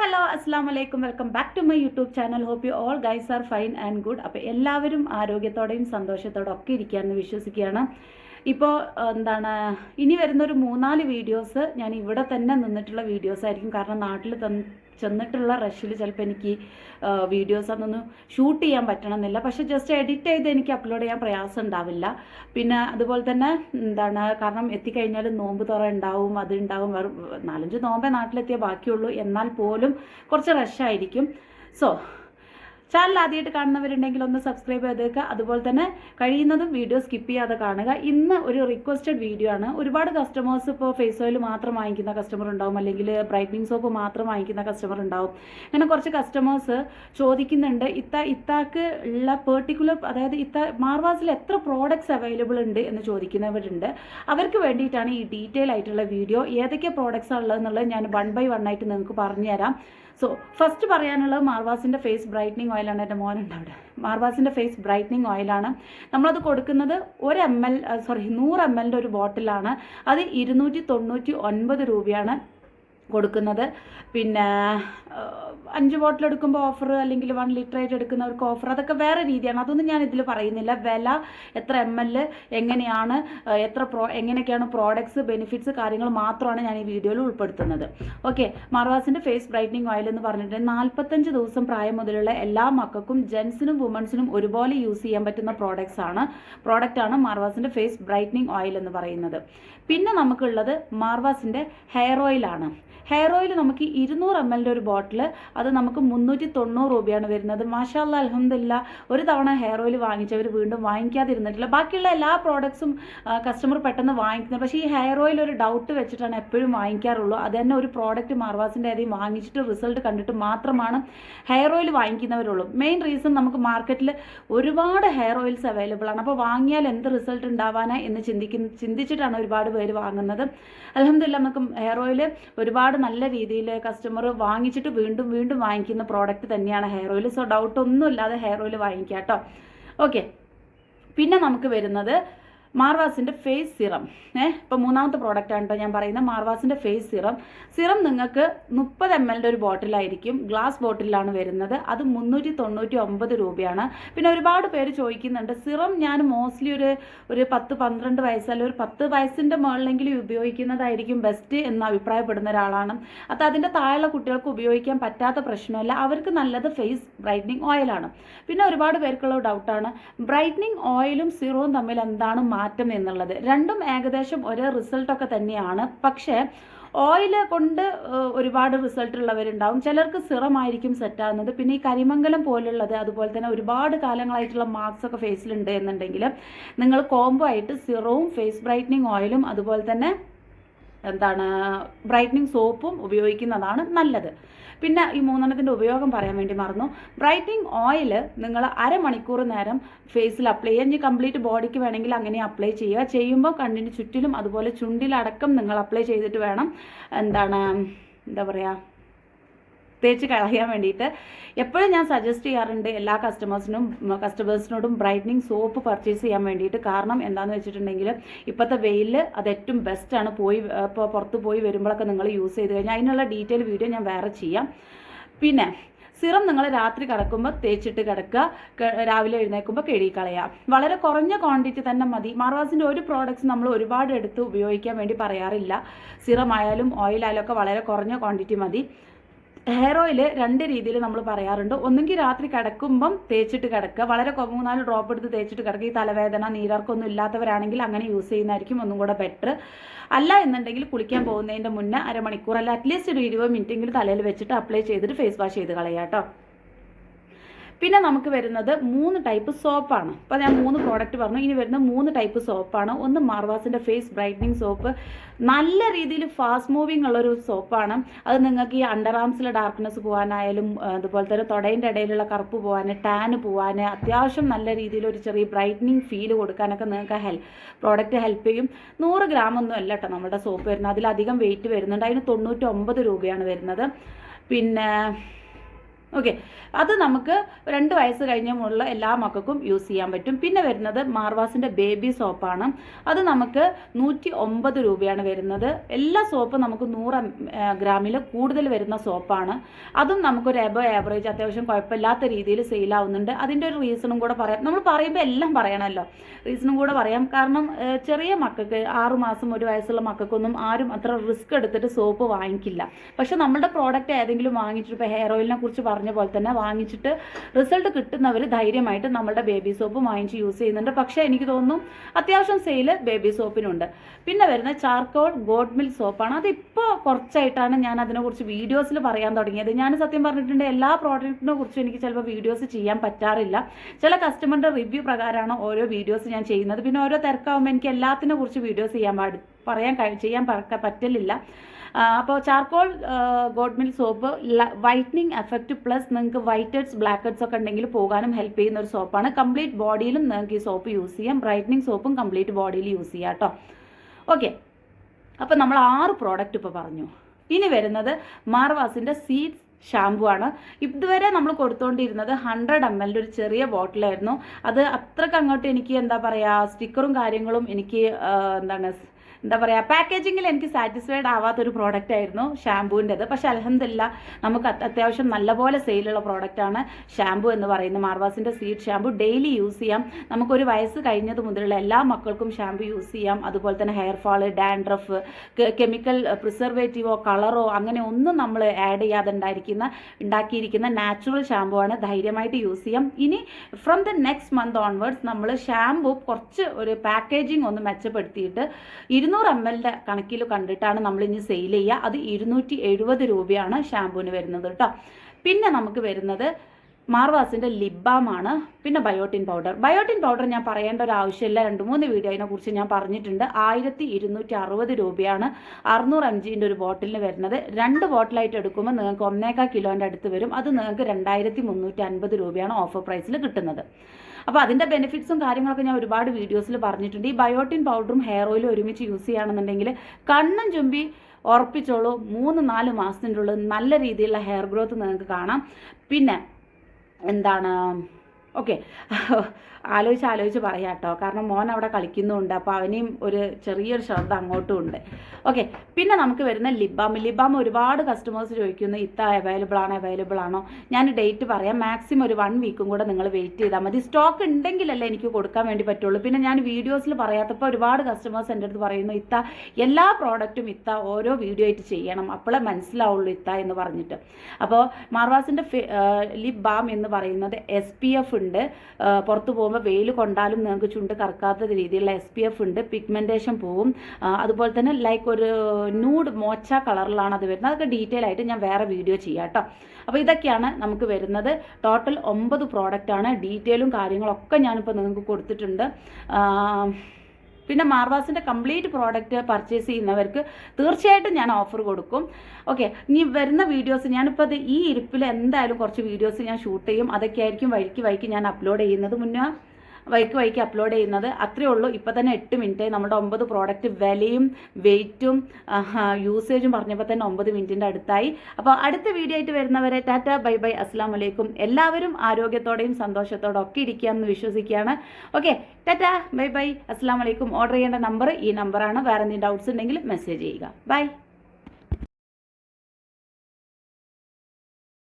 Hello അസ്സാം വലൈക്കും welcome back to my YouTube channel. Hope you all guys are fine and good. അപ്പോൾ എല്ലാവരും ആരോഗ്യത്തോടെയും സന്തോഷത്തോടെ ഒക്കെ ഇരിക്കുകയെന്ന് വിശ്വസിക്കുകയാണ്. ഇപ്പോൾ എന്താണ് ഇനി വരുന്ന ഒരു മൂന്നാൽ വീഡിയോസ് ഞാൻ ഇവിടെ തന്നെ നിന്നിട്ടുള്ള വീഡിയോസ് ആയിരിക്കും. കാരണം നാട്ടിൽ ചെന്നിട്ടുള്ള റഷിൽ ചിലപ്പോൾ എനിക്ക് വീഡിയോസ് അതൊന്നും ഷൂട്ട് ചെയ്യാൻ പറ്റണമെന്നില്ല. പക്ഷെ ജസ്റ്റ് എഡിറ്റ് ചെയ്ത് എനിക്ക് അപ്ലോഡ് ചെയ്യാൻ പ്രയാസം ഉണ്ടാവില്ല. പിന്നെ അതുപോലെ തന്നെ എന്താണ് കാരണം എത്തിക്കഴിഞ്ഞാൽ നോമ്പ് തുറ ഉണ്ടാവും അത് ഉണ്ടാവും. നാലഞ്ച് നോമ്പേ നാട്ടിലെത്തിയേ ബാക്കിയുള്ളൂ. എന്നാൽ പോലും കുറച്ച് റഷായിരിക്കും സോ ചാനൽ ആദ്യമായിട്ട് കാണുന്നവരുണ്ടെങ്കിൽ ഒന്ന് സബ്സ്ക്രൈബ് ചെയ്തേക്കുക അതുപോലെ തന്നെ കഴിയുന്നതും വീഡിയോ സ്കിപ്പ് ചെയ്യാതെ കാണുക. ഇന്ന് ഒരു റിക്വസ്റ്റഡ് വീഡിയോ ആണ്. ഒരുപാട് കസ്റ്റമേഴ്സ് ഇപ്പോൾ ഫേസ് ഓയിൽ മാത്രം വാങ്ങിക്കുന്ന കസ്റ്റമർ ഉണ്ടാവും. അല്ലെങ്കിൽ ബ്രൈറ്റനിങ് സോപ്പ് മാത്രം വാങ്ങിക്കുന്ന കസ്റ്റമർ ഉണ്ടാവും. അങ്ങനെ കുറച്ച് കസ്റ്റമേഴ്സ് ചോദിക്കുന്നുണ്ട് ഇത്ത ഇത്താക്ക് ഉള്ള പെർട്ടിക്കുലർ അതായത് ഇത്ത മാർവാസിൽ എത്ര പ്രോഡക്റ്റ്സ് അവൈലബിൾ ഉണ്ട്? എന്ന് ചോദിക്കുന്നവരുണ്ട്. അവർക്ക് വേണ്ടിയിട്ടാണ് ഈ ഡീറ്റെയിൽ ആയിട്ടുള്ള വീഡിയോ ഏതൊക്കെ പ്രോഡക്ട്സ് ഉള്ളതെന്നുള്ളത് ഞാൻ വൺ ബൈ വൺ ആയിട്ട് നിങ്ങൾക്ക് പറഞ്ഞുതരാം. സോ ഫസ്റ്റ് പറയാനുള്ളത് മാർവാസിന്റെ ഫേസ് ബ്രൈറ്റനിങ് ഓയിലാണ് എന്റെ മോനുണ്ട് അവിടെ. മാർവാസിന്റെ ഫേസ് ബ്രൈറ്റനിങ് ഓയിലാണ് നമ്മളത് കൊടുക്കുന്നത് ഒരു എം എൽ സോറി നൂറ് എം എല്ലിന്റെ ഒരു ബോട്ടിലാണ് അത് ഇരുന്നൂറ്റി തൊണ്ണൂറ്റി ഒൻപത് രൂപയാണ്. കൊടുക്കുന്നത്. പിന്നെ അഞ്ച് ബോട്ടിൽ എടുക്കുമ്പോൾ ഓഫർ അല്ലെങ്കിൽ വൺ ലിറ്റർ ആയിട്ട് എടുക്കുന്നവർക്ക് ഓഫർ അതൊക്കെ വേറെ രീതിയാണ്. അതൊന്നും ഞാൻ ഇതിൽ പറയുന്നില്ല. വില എത്ര എം എൽ എങ്ങനെയാണ് എത്ര പ്രോ എങ്ങനെയൊക്കെയാണ് പ്രോഡക്ട്സ് ബെനിഫിറ്റ്സ് കാര്യങ്ങൾ മാത്രമാണ് ഞാൻ ഈ വീഡിയോയിൽ ഉൾപ്പെടുത്തുന്നത്. ഓക്കെ മാർവാസിന്റെ ഫേസ് ബ്രൈറ്റനിങ് ഓയിൽ എന്ന് പറഞ്ഞിട്ട് നാൽപ്പത്തഞ്ച് ദിവസം പ്രായം മുതലുള്ള എല്ലാ മക്കൾക്കും ജെൻസിനും വുമൻസിനും ഒരുപോലെ യൂസ് ചെയ്യാൻ പറ്റുന്ന പ്രോഡക്ട്സ് ആണ് പ്രോഡക്റ്റ് ആണ് മാർവാസിന്റെ ഫേസ് ബ്രൈറ്റനിങ് ഓയിൽ എന്ന് പറയുന്നത്. പിന്നെ നമുക്കുള്ളത് മാർവാസിന്റെ ഹെയർ ഓയിലാണ് ഹെയർ ഓയിൽ നമുക്ക് ഇരുന്നൂറ് എം എല്ലിന്റെ ഒരു ബോട്ടിൽ അത് നമുക്ക് മുന്നൂറ്റി തൊണ്ണൂറ് രൂപയാണ് വരുന്നത്. മാഷാല്ല അലഹമില്ല ഒരു തവണ ഹെയർ ഓയിൽ വാങ്ങിച്ചവർ വീണ്ടും വാങ്ങിക്കാതിരുന്നിട്ടില്ല. ബാക്കിയുള്ള എല്ലാ പ്രോഡക്ട്സും കസ്റ്റമർ പെട്ടെന്ന് വാങ്ങിക്കുന്നത് പക്ഷേ ഈ ഹെയർ ഓയിൽ ഒരു ഡൗട്ട് വെച്ചിട്ടാണ് എപ്പോഴും വാങ്ങിക്കാറുള്ളൂ. അത് തന്നെ ഒരു പ്രോഡക്റ്റ് മാർവാസിന്റെ അതിൽ വാങ്ങിച്ചിട്ട് റിസൾട്ട് കണ്ടിട്ട് മാത്രമാണ് ഹെയർ ഓയിൽ വാങ്ങിക്കുന്നവരുള്ളൂ. മെയിൻ റീസൺ നമുക്ക് മാർക്കറ്റിൽ ഒരുപാട് ഹെയർ ഓയിൽസ് അവൈലബിൾ ആണ്. അപ്പോൾ വാങ്ങിയാൽ എന്ത് റിസൾട്ട് ഉണ്ടാവാനാണ് എന്ന് ചിന്തിക്കുന്ന ചിന്തിച്ചിട്ടാണ് ഒരുപാട് പേര് വാങ്ങുന്നത്. അലഹമില്ല നമുക്ക് ഹെയർ ഓയിൽ ഒരുപാട് നല്ല രീതിയിൽ കസ്റ്റമർ വാങ്ങിച്ചിട്ട് വീണ്ടും വീണ്ടും വാങ്ങിക്കുന്ന പ്രോഡക്റ്റ് തന്നെയാണ് ഹെയർ ഓയിൽ സോ ഡൗട്ട് ഒന്നുമില്ലാതെ ഹെയർ ഓയിൽ വാങ്ങിക്കാം കേട്ടോ ഓക്കെ പിന്നെ നമുക്ക് വരുന്നത് മാർവാസിന്റെ ഫേസ് സിറം. ഏഹ് ഇപ്പോൾ മൂന്നാമത്തെ പ്രോഡക്റ്റാണ് കേട്ടോ ഞാൻ പറയുന്നത്. മാർവാസിന്റെ ഫേസ് സിറം. സിറം നിങ്ങൾക്ക് മുപ്പത് എം എല്ലിന്റെ ഒരു ബോട്ടിലായിരിക്കും. ഗ്ലാസ് ബോട്ടിലാണ് വരുന്നത്. അത് മുന്നൂറ്റി തൊണ്ണൂറ്റി ഒമ്പത് രൂപയാണ്. പിന്നെ ഒരുപാട് പേര് ചോദിക്കുന്നുണ്ട് സിറം ഞാൻ മോസ്റ്റ്ലി ഒരു ഒരു പത്ത് പന്ത്രണ്ട് വയസ്സല്ല ഒരു പത്ത് വയസ്സിന്റെ മുകളിലെങ്കിലും ഉപയോഗിക്കുന്നതായിരിക്കും ബെസ്റ്റ് എന്ന് അഭിപ്രായപ്പെടുന്ന ഒരാളാണ്. അത് അതിന്റെ താഴെയുള്ള കുട്ടികൾക്ക് ഉപയോഗിക്കാൻ പറ്റാത്ത പ്രശ്നമല്ല. അവർക്ക് നല്ലത് ഫേസ് ബ്രൈറ്റനിങ് ഓയിലാണ്. പിന്നെ ഒരുപാട് പേർക്കുള്ള ഡൗട്ടാണ് ബ്രൈറ്റനിങ് ഓയിലും സിറവും തമ്മിൽ എന്താണ് മാറ്റം എന്നുള്ളത്. രണ്ടും ഏകദേശം ഒരേ റിസൾട്ടൊക്കെ തന്നെയാണ്. പക്ഷേ ഓയിൽ കൊണ്ട് ഒരുപാട് റിസൾട്ട് ഉള്ളവരുണ്ടാവും. ചിലർക്ക് സിറമായിരിക്കും സെറ്റ് ആകുന്നത് പിന്നെ ഈ കരിമംഗലം പോലുള്ളത് അതുപോലെ തന്നെ ഒരുപാട് കാലങ്ങളായിട്ടുള്ള മാർക്സ് ഒക്കെ ഫേസിലുണ്ട് എന്നുണ്ടെങ്കിൽ നിങ്ങൾ കോംബോ ആയിട്ട് സിറവും ഫേസ് ബ്രൈറ്റനിങ് ഓയിലും അതുപോലെ തന്നെ എന്താണ് ബ്രൈറ്റനിങ് സോപ്പും ഉപയോഗിക്കുന്നതാണ് നല്ലത്. പിന്നെ ഈ മൂന്നെണ്ണത്തിന്റെ ഉപയോഗം പറയാൻ വേണ്ടി മറന്നു. ബ്രൈറ്റിംഗ് ഓയിൽ നിങ്ങൾ അരമണിക്കൂർ നേരം ഫേസിൽ അപ്ലൈ ചെയ്യുക. ഇനി കംപ്ലീറ്റ് ബോഡിക്ക് വേണമെങ്കിൽ അങ്ങനെ അപ്ലൈ ചെയ്യുക. ചെയ്യുമ്പോൾ കണ്ണിന് ചുറ്റിലും അതുപോലെ ചുണ്ടിലടക്കം നിങ്ങൾ അപ്ലൈ ചെയ്തിട്ട് വേണം. എന്താണ് എന്താ പറയുക തേച്ച് കളയാൻ വേണ്ടിയിട്ട് എപ്പോഴും ഞാൻ സജസ്റ്റ് ചെയ്യാറുണ്ട് എല്ലാ കസ്റ്റമേഴ്സിനും കസ്റ്റമേഴ്സിനോടും ബ്രൈറ്റനിങ് സോപ്പ് പർച്ചേസ് ചെയ്യാൻ വേണ്ടിയിട്ട്. കാരണം എന്താണെന്ന് വെച്ചിട്ടുണ്ടെങ്കിൽ ഇപ്പോഴത്തെ വെയിൽ അത് ഏറ്റവും ബെസ്റ്റാണ് പോയി ഇപ്പോൾ പുറത്ത് പോയി വരുമ്പോഴൊക്കെ നിങ്ങൾ യൂസ് ചെയ്ത് കഴിഞ്ഞാൽ അതിനുള്ള ഡീറ്റെയിൽ വീഡിയോ ഞാൻ വേറെ ചെയ്യാം. പിന്നെ സിറം നിങ്ങൾ രാത്രി കിടക്കുമ്പോൾ തേച്ചിട്ട് കിടക്കുക രാവിലെ എഴുന്നേൽക്കുമ്പോൾ കഴുകിക്കളയുക വളരെ കുറഞ്ഞ ക്വാണ്ടിറ്റി തന്നെ മതി. മാർവാസിന്റെ ഒരു പ്രോഡക്റ്റ്സ് നമ്മൾ ഒരുപാട് എടുത്ത് ഉപയോഗിക്കാൻ വേണ്ടി പറയാറില്ല. സിറം ആയാലും ഓയിലായാലും ഒക്കെ വളരെ കുറഞ്ഞ ക്വാണ്ടിറ്റി മതി. ഹെയർ ഓയിൽ രണ്ട് രീതിയിൽ നമ്മൾ പറയാറുണ്ട്. ഒന്നെങ്കിൽ രാത്രി കിടക്കുമ്പം തേച്ചിട്ട് കിടക്കുക. വളരെ മൂന്നാൽ ഡ്രോപ്പ് എടുത്ത് തേച്ചിട്ട് കിടക്കുക. ഈ തലവേദന നീരാർക്കൊന്നും ഇല്ലാത്തവരാണെങ്കിൽ അങ്ങനെ യൂസ് ചെയ്യുന്നതായിരിക്കും ഒന്നും കൂടെ ബെറ്റർ അല്ല എന്നുണ്ടെങ്കിൽ കുളിക്കാൻ പോകുന്നതിന്റെ മുന്നേ അരമണിക്കൂർ അല്ല അറ്റ്ലീസ്റ്റ് ഒരു ഇരുപത് മിനിറ്റെങ്കിലും തലയിൽ വെച്ചിട്ട് അപ്ലൈ ചെയ്തിട്ട് ഫേസ് വാഷ് ചെയ്ത് കളയാം കേട്ടോ പിന്നെ നമുക്ക് വരുന്നത് മൂന്ന് ടൈപ്പ് സോപ്പാണ് അപ്പോൾ ഞാൻ മൂന്ന് പ്രോഡക്റ്റ് പറഞ്ഞു. ഇനി വരുന്ന മൂന്ന് ടൈപ്പ് സോപ്പാണ് ഒന്ന് മാർവാസിന്റെ ഫേസ് ബ്രൈറ്റനിങ് സോപ്പ് നല്ല രീതിയിൽ ഫാസ്റ്റ് മൂവിങ് ഉള്ളൊരു സോപ്പാണ് അത് നിങ്ങൾക്ക് ഈ അണ്ടർ ആംസിലെ ഡാർക്ക്നെസ് പോകാനായാലും അതുപോലെ തന്നെ തുടയിന്റെ ഇടയിലുള്ള കറുപ്പ് പോകാൻ ടാന് പോകാൻ അത്യാവശ്യം നല്ല രീതിയിൽ ഒരു ചെറിയ ബ്രൈറ്റനിങ് ഫീൽ കൊടുക്കാനൊക്കെ നിങ്ങൾക്ക് ഹെൽപ്പ് പ്രോഡക്റ്റ് ഹെൽപ്പ് ചെയ്യും. നൂറ് ഗ്രാം ഒന്നും അല്ല കേട്ടോ നമ്മുടെ സോപ്പ് വരുന്നത്. അതിലധികം വെയിറ്റ് വരുന്നുണ്ട്. അതിന് തൊണ്ണൂറ്റി ഒമ്പത് രൂപയാണ് വരുന്നത്. പിന്നെ ഓക്കെ അത് നമുക്ക് രണ്ട് വയസ്സ് കഴിഞ്ഞുമുള്ള എല്ലാ മക്കൾക്കും യൂസ് ചെയ്യാൻ പറ്റും. പിന്നെ വരുന്നത് മാർവാസിന്റെ ബേബി സോപ്പാണ് അത് നമുക്ക് നൂറ്റി ഒമ്പത് രൂപയാണ് വരുന്നത്. എല്ലാ സോപ്പും നമുക്ക് നൂറ് ഗ്രാമിൽ കൂടുതൽ വരുന്ന സോപ്പാണ് അതും നമുക്കൊരു എബോ ആവറേജ് അത്യാവശ്യം കുഴപ്പമില്ലാത്ത രീതിയിൽ സെയിലാവുന്നുണ്ട് അതിന്റെ ഒരു റീസണും കൂടെ പറയാം. നമ്മൾ പറയുമ്പോൾ എല്ലാം പറയണമല്ലോ റീസണും കൂടെ പറയാം. കാരണം ചെറിയ മക്കൾക്ക് ആറ് മാസം ഒരു വയസ്സുള്ള മക്കൾക്കൊന്നും ആരും അത്ര റിസ്ക് എടുത്തിട്ട് സോപ്പ് വാങ്ങിക്കില്ല. പക്ഷെ നമ്മുടെ പ്രോഡക്റ്റ് ഏതെങ്കിലും വാങ്ങിച്ചിട്ട് ഇപ്പോൾ ഹെയർ ഓയിലിനെ കുറിച്ച് പോലെ തന്നെ വാങ്ങിച്ചിട്ട് റിസൾട്ട് കിട്ടുന്നവർ ധൈര്യമായിട്ട് നമ്മളുടെ ബേബി സോപ്പ് വാങ്ങിച്ച് യൂസ് ചെയ്യുന്നുണ്ട്. പക്ഷേ എനിക്ക് തോന്നുന്നു അത്യാവശ്യം സെയിൽ ബേബി സോപ്പിനുണ്ട് പിന്നെ വരുന്ന ചാർക്കോൾ ഗോഡ് മിൽക്ക് സോപ്പാണ് അതിപ്പോൾ കുറച്ചായിട്ടാണ് ഞാൻ അതിനെക്കുറിച്ച് വീഡിയോസിൽ പറയാൻ തുടങ്ങിയത്. ഞാൻ സത്യം പറഞ്ഞിട്ടുണ്ട് എല്ലാ പ്രോഡക്റ്റിനെ കുറിച്ചും എനിക്ക് ചിലപ്പോൾ വീഡിയോസ് ചെയ്യാൻ പറ്റാറില്ല. ചില കസ്റ്റമറിന്റെ റിവ്യൂ പ്രകാരമാണ് ഓരോ വീഡിയോസ് ഞാൻ ചെയ്യുന്നത്. പിന്നെ ഓരോ തിരക്കാവുമ്പോൾ എനിക്ക് എല്ലാത്തിനെ കുറിച്ച് വീഡിയോസ് ചെയ്യാൻ പാടി പറയാൻ ചെയ്യാൻ പറ്റലില്ല. അപ്പോൾ charcoal goat milk soap whitening effect plus നിങ്ങൾക്ക് വൈറ്റ് ഹെഡ്സ് ബ്ലാക്ക് ഹെഡ്സ് ഒക്കെ ഉണ്ടെങ്കിൽ പോകാനും ഹെൽപ്പ് ചെയ്യുന്ന ഒരു സോപ്പാണ്. കംപ്ലീറ്റ് ബോഡിയിലും നിങ്ങൾക്ക് ഈ സോപ്പ് യൂസ് ചെയ്യാം. ബ്രൈറ്റനിങ് സോപ്പും കംപ്ലീറ്റ് ബോഡിയിൽ യൂസ് ചെയ്യാം കേട്ടോ. ഓക്കെ. അപ്പോൾ നമ്മൾ ആറ് പ്രോഡക്റ്റ് ഇപ്പോൾ പറഞ്ഞു. ഇനി വരുന്നത് മാർവാസിന്റെ സീഡ്സ് ഷാമ്പു ആണ്. ഇതുവരെ നമ്മൾ കൊടുത്തുകൊണ്ടിരുന്നത് ഹൺഡ്രഡ് എം എല്ലിന്റെ ഒരു ചെറിയ ബോട്ടിലായിരുന്നു. അത് അത്രയ്ക്ക് അങ്ങോട്ട് എനിക്ക് എന്താ പറയുക സ്റ്റിക്കറും കാര്യങ്ങളും എനിക്ക് എന്താണ് എന്താ പറയുക പാക്കേജിങ്ങിൽ എനിക്ക് സാറ്റിസ്ഫൈഡ് ആവാത്തൊരു പ്രോഡക്റ്റ് ആയിരുന്നു ഷാമ്പൂവിന്റെത് പക്ഷെ അലഹമില്ല നമുക്ക് അത് അത്യാവശ്യം നല്ലപോലെ സെയിലുള്ള പ്രോഡക്റ്റാണ് ഷാമ്പു എന്ന് പറയുന്നത് മാർവാസിന്റെ സീഡ് ഷാമ്പു ഡെയിലി യൂസ് ചെയ്യാം. നമുക്കൊരു വയസ്സ് കഴിഞ്ഞത് മുതലുള്ള എല്ലാ മക്കൾക്കും ഷാമ്പു യൂസ് ചെയ്യാം. അതുപോലെ തന്നെ ഹെയർ ഫാൾ ഡാൻഡ്രഫ് കെമിക്കൽ പ്രിസർവേറ്റീവോ കളറോ അങ്ങനെ ഒന്നും നമ്മൾ ആഡ് ചെയ്യാതെ ഉണ്ടായിരിക്കുന്ന ഉണ്ടാക്കിയിരിക്കുന്ന നാച്ചുറൽ ഷാമ്പു ആണ് ധൈര്യമായിട്ട് യൂസ് ചെയ്യാം. ഇനി from the next month onwards നമ്മൾ ഷാമ്പു കുറച്ച് ഒരു പാക്കേജിംഗ് ഒന്ന് മെച്ചപ്പെടുത്തിയിട്ട് ഇരുന്നൂറ് എം എല്ലിന്റെ കണക്കിൽ കണ്ടിട്ടാണ് നമ്മൾ ഇനി സെയിൽ ചെയ്യുക. അത് ഇരുന്നൂറ്റി രൂപയാണ് ഷാമ്പൂവിന് വരുന്നത് കേട്ടോ പിന്നെ നമുക്ക് വരുന്നത് മാർവാസിന്റെ ലിബാമാണ് പിന്നെ ബയോട്ടിൻ പൗഡർ ബയോട്ടിൻ പൗഡർ ഞാൻ പറയേണ്ട ഒരു ആവശ്യമില്ല. രണ്ട് മൂന്ന് വീഡിയോ അതിനെക്കുറിച്ച് ഞാൻ പറഞ്ഞിട്ടുണ്ട്. ആയിരത്തി ഇരുന്നൂറ്റി അറുപത് രൂപയാണ് അറുന്നൂറ് എം ജിന്റെ ഒരു ബോട്ടിലിന് വരുന്നത്. രണ്ട് ബോട്ടിലായിട്ട് എടുക്കുമ്പോൾ നിങ്ങൾക്ക് ഒന്നേക്കാ കിലോന്റെ അടുത്ത് വരും. അത് നിങ്ങൾക്ക് രണ്ടായിരത്തി മുന്നൂറ്റി അൻപത് രൂപയാണ് ഓഫർ പ്രൈസിൽ കിട്ടുന്നത്. അപ്പോൾ അതിന്റെ ബെനിഫിറ്റ്സും കാര്യങ്ങളൊക്കെ ഞാൻ ഒരുപാട് വീഡിയോസിൽ പറഞ്ഞിട്ടുണ്ട്. ഈ ബയോട്ടിൻ പൗഡറും ഹെയർ ഓയിലും ഒരുമിച്ച് യൂസ് ചെയ്യുകയാണെന്നുണ്ടെങ്കിൽ കണ്ണും ചുമ്പി ഉറപ്പിച്ചോളൂ. മൂന്ന് നാല് മാസത്തിന്റെ ഉള്ളിൽ നല്ല രീതിയിലുള്ള ഹെയർ ഗ്രോത്ത് നിങ്ങൾക്ക് കാണാം. പിന്നെ എന്താണ് ഓക്കെ. ആലോചിച്ച് ആലോചിച്ച് പറയാം കേട്ടോ. കാരണം മോൻ അവിടെ കളിക്കുന്നുണ്ട്. അപ്പോൾ അവനെയും ഒരു ചെറിയൊരു ശ്രദ്ധ അങ്ങോട്ടും ഉണ്ട്. ഓക്കെ. പിന്നെ നമുക്ക് വരുന്ന ലിബാം. ലിബാം ഒരുപാട് കസ്റ്റമേഴ്സ് ചോദിക്കുന്നു ഇത്ത അവൈലബിൾ ആണോ? അവൈലബിൾ ആണോ? ഞാൻ ഡേറ്റ് പറയാം. മാക്സിമം ഒരു വൺ വീക്കും കൂടെ നിങ്ങൾ വെയിറ്റ് ചെയ്താൽ മതി. സ്റ്റോക്ക് ഉണ്ടെങ്കിലല്ലേ എനിക്ക് കൊടുക്കാൻ വേണ്ടി പറ്റുള്ളൂ. പിന്നെ ഞാൻ വീഡിയോസിൽ പറയാത്തപ്പോൾ ഒരുപാട് കസ്റ്റമേഴ്സ് എന്റെ അടുത്ത് പറയുന്നു ഇത്ത എല്ലാ പ്രോഡക്റ്റും ഇത്ത ഓരോ വീഡിയോ ആയിട്ട് ചെയ്യണം. അപ്പോഴേ മനസ്സിലാവുള്ളൂ ഇത്ത എന്ന് പറഞ്ഞിട്ട്. അപ്പോൾ മാർവാസിന്റെ ലിബ് ബാം എന്ന് പറയുന്നത് എസ് പി എഫ് ഉണ്ട്. പുറത്തു പോകുമ്പോൾ വെയിൽ കൊണ്ടാലും നിങ്ങൾക്ക് ചുണ്ട് കറക്കാത്ത രീതിയിലുള്ള എസ് പി എഫ് ഉണ്ട്. പിഗ്മെന്റേഷൻ പോവും. അതുപോലെ തന്നെ ലൈക്ക് ഒരു ന്യൂഡ് മോച്ച കളറിലാണ് അത് വരുന്നത്. അതൊക്കെ ഡീറ്റെയിൽ ആയിട്ട് ഞാൻ വേറെ വീഡിയോ ചെയ്യാം കേട്ടോ അപ്പോൾ ഇതൊക്കെയാണ് നമുക്ക് വരുന്നത്. ടോട്ടൽ ഒമ്പത് പ്രോഡക്റ്റാണ് ഡീറ്റെയിലും കാര്യങ്ങളൊക്കെ ഞാനിപ്പോൾ നിങ്ങൾക്ക് കൊടുത്തിട്ടുണ്ട്. പിന്നെ മാർവാസിന്റെ കംപ്ലീറ്റ് പ്രോഡക്റ്റ് പർച്ചേസ് ചെയ്യുന്നവർക്ക് തീർച്ചയായിട്ടും ഞാൻ ഓഫർ കൊടുക്കും. ഓക്കെ ഇനി വരുന്ന വീഡിയോസ് ഞാനിപ്പോൾ അത് ഈ ഇരിപ്പിൽ എന്തായാലും കുറച്ച് വീഡിയോസ് ഞാൻ ഷൂട്ട് ചെയ്യും. അതൊക്കെ ആയിരിക്കും വഴിക്ക് വഴിക്ക് ഞാൻ അപ്ലോഡ് ചെയ്യുന്നത്. മുന്നേ വൈക്ക് വൈക്ക് അപ്ലോഡ് ചെയ്യുന്നത്. അത്രയേ ഉള്ളൂ. ഇപ്പോൾ തന്നെ എട്ട് മിനിറ്റ്. നമ്മുടെ ഒമ്പത് പ്രോഡക്റ്റ് വിലയും വെയിറ്റും യൂസേജും പറഞ്ഞപ്പോൾ തന്നെ ഒമ്പത് മിനിറ്റിന്റെ അടുത്തായി. അപ്പോൾ അടുത്ത വീഡിയോ ആയിട്ട് വരുന്നവരെ ടാറ്റ ബൈ ബൈ അസ്സാം വലൈക്കും എല്ലാവരും ആരോഗ്യത്തോടെയും സന്തോഷത്തോടെ ഒക്കെ ഇരിക്കുകയെന്ന് വിശ്വസിക്കുകയാണ്. ഓക്കെ ടാറ്റ ബൈ ബൈ അസ്സാം വലൈക്കും ഓർഡർ ചെയ്യേണ്ട നമ്പർ ഈ നമ്പറാണ് വേറെ എന്തെങ്കിലും ഡൗട്ട്സ് ഉണ്ടെങ്കിൽ മെസ്സേജ് ചെയ്യുക. ബൈ